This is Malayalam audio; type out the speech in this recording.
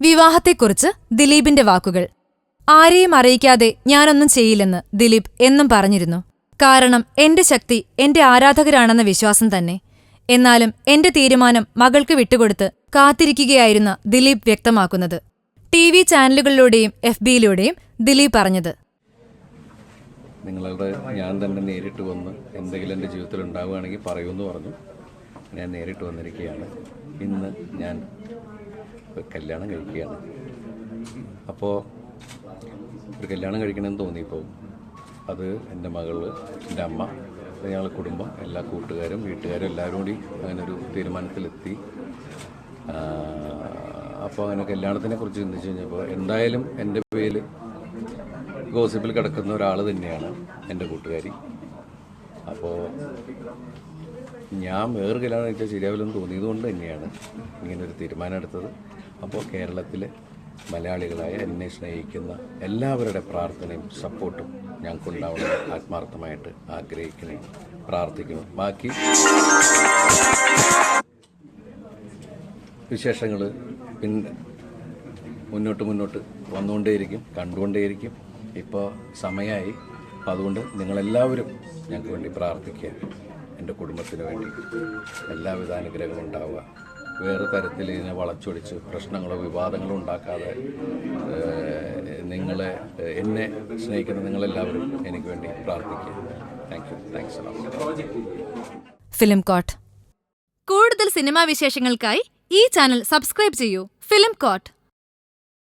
വിവാഹത്തെക്കുറിച്ച് ദിലീപിന്റെ വാക്കുകൾ. ആരെയും അറിയിക്കാതെ ഞാനൊന്നും ചെയ്യില്ലെന്ന് ദിലീപ് എന്നും പറഞ്ഞിരുന്നു. കാരണം എന്റെ ശക്തി എന്റെ ആരാധകരാണെന്ന വിശ്വാസം തന്നെ. എന്നാലും എന്റെ തീരുമാനം മകൾക്ക് വിട്ടുകൊടുത്ത് കാത്തിരിക്കുകയായിരുന്ന ദിലീപ് വ്യക്തമാക്കുന്നത്. ടി വി ചാനലുകളിലൂടെയും എഫ് ബിയിലൂടെയും ദിലീപ് പറഞ്ഞത്. നിങ്ങളുടെ ഞാൻ തന്നെ നേരിട്ട് വന്ന് എന്തെങ്കിലും എന്റെ ജീവിതത്തിൽ ഉണ്ടാവുകയാണെങ്കിൽ പറയുമെന്ന് പറഞ്ഞു. ഞാൻ നേരിട്ട് വന്നിരിക്കുകയാണ്. ഇന്ന് ഞാൻ കല്യാണം കഴിക്കുകയാണ്. അപ്പോൾ ഒരു കല്യാണം കഴിക്കണമെന്ന് തോന്നിയപ്പോൾ അത് എന്റെ മകൾ എന്റെ അമ്മ ഞങ്ങളുടെ കുടുംബം എല്ലാ കൂട്ടുകാരും വീട്ടുകാരും എല്ലാവരും കൂടി അങ്ങനെ ഒരു തീരുമാനത്തിലെത്തി അപ്പോൾ അങ്ങനെ കല്യാണത്തിനെ കുറിച്ച് ചിന്തിച്ച് കഴിഞ്ഞപ്പോൾ എന്തായാലും എന്റെ പേര് ഗോസിപ്പിൽ കിടക്കുന്ന ഒരാൾ തന്നെയാണ് എന്റെ കൂട്ടുകാരി. അപ്പോൾ ഞാൻ വേറെ കല്യാണം കഴിച്ചാൽ ശരിയാവില്ലെന്ന് തോന്നിയതുകൊണ്ട് തന്നെയാണ് ഇങ്ങനൊരു തീരുമാനം എടുത്തത്. അപ്പോൾ കേരളത്തിലെ മലയാളികളായ എന്നെ സ്നേഹിക്കുന്ന എല്ലാവരുടെ പ്രാർത്ഥനയും സപ്പോർട്ടും ഞങ്ങൾക്കുണ്ടാവണം. ആത്മാർത്ഥമായിട്ട് ആഗ്രഹിക്കുന്നു പ്രാർത്ഥിക്കുന്നു. ബാക്കി വിശേഷങ്ങൾ പിന്നെ മുന്നോട്ട് മുന്നോട്ട് വന്നുകൊണ്ടേയിരിക്കും കണ്ടുകൊണ്ടേയിരിക്കും. ഇപ്പോൾ സമയമായി. അതുകൊണ്ട് നിങ്ങളെല്ലാവരും ഞങ്ങൾക്ക് വേണ്ടി പ്രാർത്ഥിക്കുക. എന്റെ കുടുംബത്തിന് വേണ്ടി എല്ലാവിധ അനുഗ്രഹങ്ങളും ഉണ്ടാവുക. വേറെ തരത്തിൽ ഇതിനെ വളച്ചൊടിച്ച് പ്രശ്നങ്ങളോ വിവാദങ്ങളോ ഉണ്ടാക്കാതെ നിങ്ങളെ എന്നെ സ്നേഹിക്കുന്ന നിങ്ങളെല്ലാവരും എനിക്ക് വേണ്ടി പ്രാർത്ഥിക്കുക. താങ്ക് യു താങ്ക്സ് ഫിലിം കോട്ട് കൂടുതൽ സിനിമാ വിശേഷങ്ങൾക്കായി ഈ ചാനൽ സബ്സ്ക്രൈബ് ചെയ്യൂ. Film coat